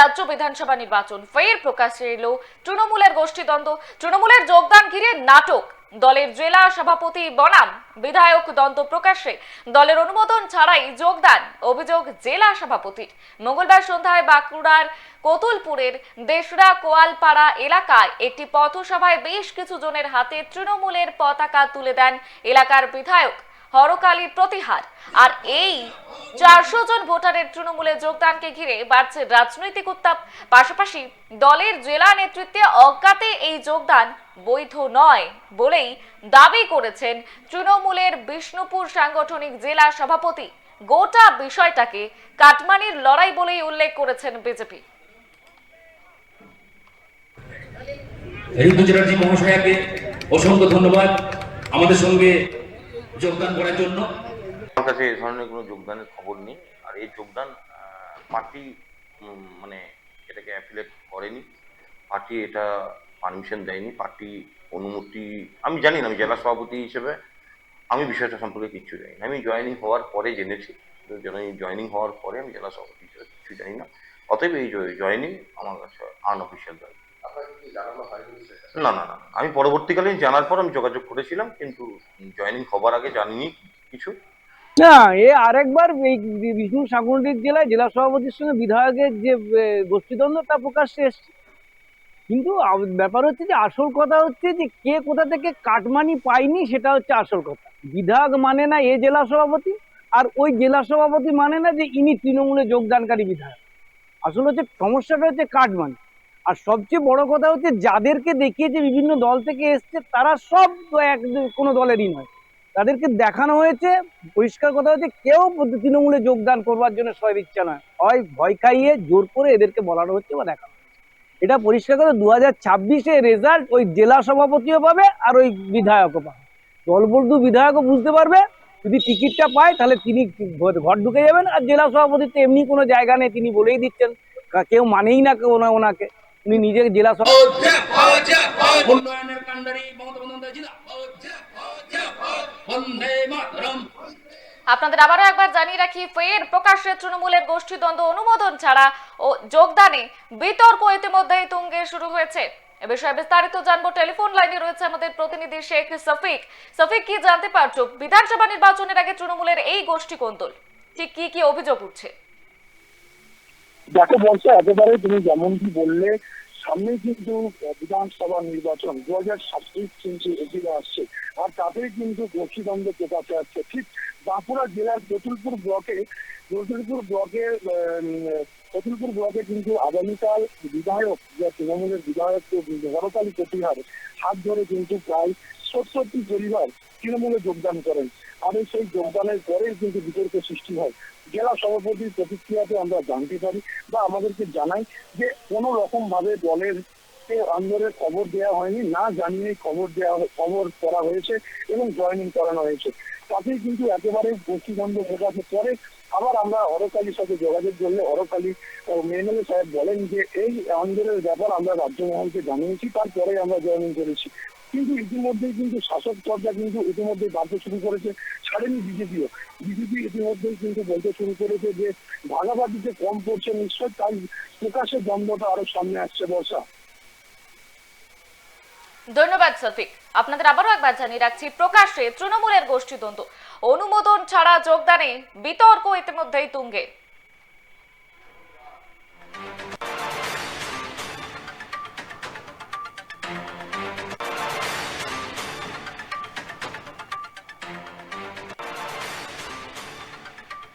রাজ্য বিধানসভা নির্বাচন। ফের প্রকাশ্যে এলো তৃণমূলের গোষ্ঠীদ্বন্দ্ব। তৃণমূলের যোগদান ঘিরে নাটক। দলের জেলা সভাপতি বনাম, বিধায়ক দ্বন্দ্ব প্রকাশ্যে দলের অনুমোদন ছাড়াই যোগদান, অভিযোগ জেলা সভাপতির। মঙ্গলবার সন্ধ্যায় বাঁকুড়ার কতুলপুরের দেশরা কোয়ালপাড়া এলাকায় একটি পথসভায় বেশ কিছু জনের হাতে তৃণমূলের পতাকা তুলে দেন এলাকার বিধায়ক। হরকালী প্রতিহার। আর এই চারশো জন ভোটারের তৃণমূলে যোগদানকে ঘিরে বাড়ছে রাজনৈতিক উত্তাপ। পাশাপাশি দলের জেলা নেতৃত্বে অজ্ঞাতে এই যোগদান বৈধ নয় বলেই দাবি করেছেন তৃণমূলের বিষ্ণুপুর সাংগঠনিক জেলা সভাপতি। গোটা বিষয়টাকে কাটমানির লড়াই বলেই উল্লেখ করেছেন বিজেপি। ঋতু চ্যাটার্জি মহাশয়াকে অসংখ্য ধন্যবাদ। আমাদের সঙ্গে যোগদান করার জন্য। আমার কাছে এ ধরনের কোনো যোগদানের খবর নেই। আর এই যোগদান পার্টি মানে এটাকে অ্যাফিলেট করেনি। পার্টি এটা পারমিশন দেয়নি। পার্টি অনুমতি, আমি জানি না, আমি জেলা সভাপতি হিসেবে আমি বিষয়টা সম্পর্কে কিচ্ছু জানি না। আমি জয়েনিং হওয়ার পরে জেনেছি। জয়েনিং হওয়ার পরে আমি জেলা সভাপতি হিসেবে কিছু জানি না। অতএব এই জয়েনিং আমার কাছে আনঅফিসিয়াল দাবি। না না না। আমি পরবর্তীকালে জানার পর আমি যোগাযোগ করেছিলাম, কিন্তু জয়েনিং হবার আগে জানিনি কিছু। না, এ আরেকবার এই বিষ্ণু সাংগঠনিক জেলায় জেলা সভাপতির সঙ্গে বিধায়কের যে গোষ্ঠীদ্বন্দ্ব তা প্রকাশ্যে এসছে। কিন্তু ব্যাপার হচ্ছে যে, আসল কথা হচ্ছে যে, কে কোথা থেকে কাটমানি পায়নি সেটা হচ্ছে আসল কথা। বিধায়ক মানে না এ জেলা সভাপতি, আর ওই জেলা সভাপতি মানে না যে ইনি তৃণমূলে যোগদানকারী বিধায়ক। আসল হচ্ছে, সমস্যাটা হচ্ছে কাটমানি। আর সবচেয়ে বড় কথা হচ্ছে যাদেরকে দেখিয়েছে বিভিন্ন দল থেকে এসছে, তারা সব এক কোনো দলেরই নয়। তাদেরকে দেখানো হয়েছে। পরিষ্কার কথা হচ্ছে কেউ তৃণমূলে যোগদান করবার জন্য সব ইচ্ছা নয় হয় ভয় খাইয়ে জোর করে এদেরকে বলানো হচ্ছে বা দেখানো এটা পরিষ্কার করে দু হাজার ছাব্বিশে রেজাল্ট ওই জেলা সভাপতিও পাবে আর ওই বিধায়কও পাবে। দলবন্ধু বিধায়কও বুঝতে পারবে, যদি টিকিটটা পায় তাহলে তিনি ঘর- ঢুকে যাবেন আর জেলা সভাপতির তো এমনি কোনো জায়গা নেই, তিনি বলেই দিচ্ছেন। কেউ মানেই না কেউ ওনা- ওনাকে। উনি নিজে জেলা উন্নয়নের বন্দে মাতরম। আপনাদের আবারও একবার জানিয়ে রাখি ফের প্রকাশ্যে তৃণমূলের গোষ্ঠীদ্বন্দ্ব অনুমোদন ছাড়া ও যোগদানে বিতর্ক ইতিমধ্যেই তুঙ্গে শুরু হয়েছে। এ বিষয়ে বিস্তারিত জানব টেলিফোন লাইনে রয়েছে আমাদের প্রতিনিধি শেখ সফিক সফিক কি জানতে পারছ? বিধানসভা নির্বাচনের আগে তৃণমূলের এই গোষ্ঠী কোন্দল ঠিক কি কি অভিযোগ উঠছে? দেখো বলছে একেবারে তুমি যেমনটি বললে সামনে কিন্তু বিধানসভা নির্বাচন দু হাজার ছাব্বিশ কিন্তু এগিয়ে আসছে। আর তাতেই কিন্তু গোষ্ঠীদ্বন্দ্ব প্রকাশে আসছে। ঠিক বাঁকুড়া জেলার কতুলপুর ব্লকে কতুলপুর ব্লকে উম, কতুলপুর ব্লকে কিন্তু আগামীকাল বিধায়ক যে তৃণমূলের বিধায়ক হরকালী প্রতিহার হাত ধরে কিন্তু প্রায় সত্তরটি পরিবার তৃণমূলে যোগদান করেন। আর সেই যোগদানের পরেই কিন্তু বিতর্ক সৃষ্টি হয়। জেলা সভাপতির প্রতিক্রিয়াতে আমরা জানতে পারি বা আমাদেরকে জানাই যে কোনো রকম ভাবে দলের আন্দোলনের খবর দেওয়া হয়নি, না জানিয়ে খবর দেওয়া খবর করা হয়েছে এবং জয়েনিং করানো হয়েছে। তাতেই কিন্তু একেবারে গোষ্ঠীদ্বন্দ্ব প্রকাশে পরে আবার আমরা অরকালীর সাথে যোগাযোগ করলে অরকালী মেনলে সাহেব বলেন যে এই আন্দোলনের ব্যাপার আমরা রাজ্য মহলকে জানিয়েছি তারপরে আমরা জয়েনিং করেছি। কিন্তু ইতিমধ্যেই কিন্তু শাসক চর্চা কিন্তু ইতিমধ্যেই বাড়তে শুরু করেছে, ছাড়েনি বিজেপিও। বিজেপি ইতিমধ্যেই কিন্তু বলতে শুরু করেছে যে, ভাগাভাগিতে কম পড়ছে নিশ্চয়, তাই প্রকাশের দ্বন্দ্বটা আরও সামনে আসছে বর্ষা। ধন্যবাদ সফিক আপনাদের আবারও একবার জানিয়ে রাখছি, প্রকাশ্যে তৃণমূলের গোষ্ঠীদ্বন্দ্ব। অনুমোদন ছাড়া যোগদানে বিতর্ক ইতিমধ্যেই তুঙ্গে।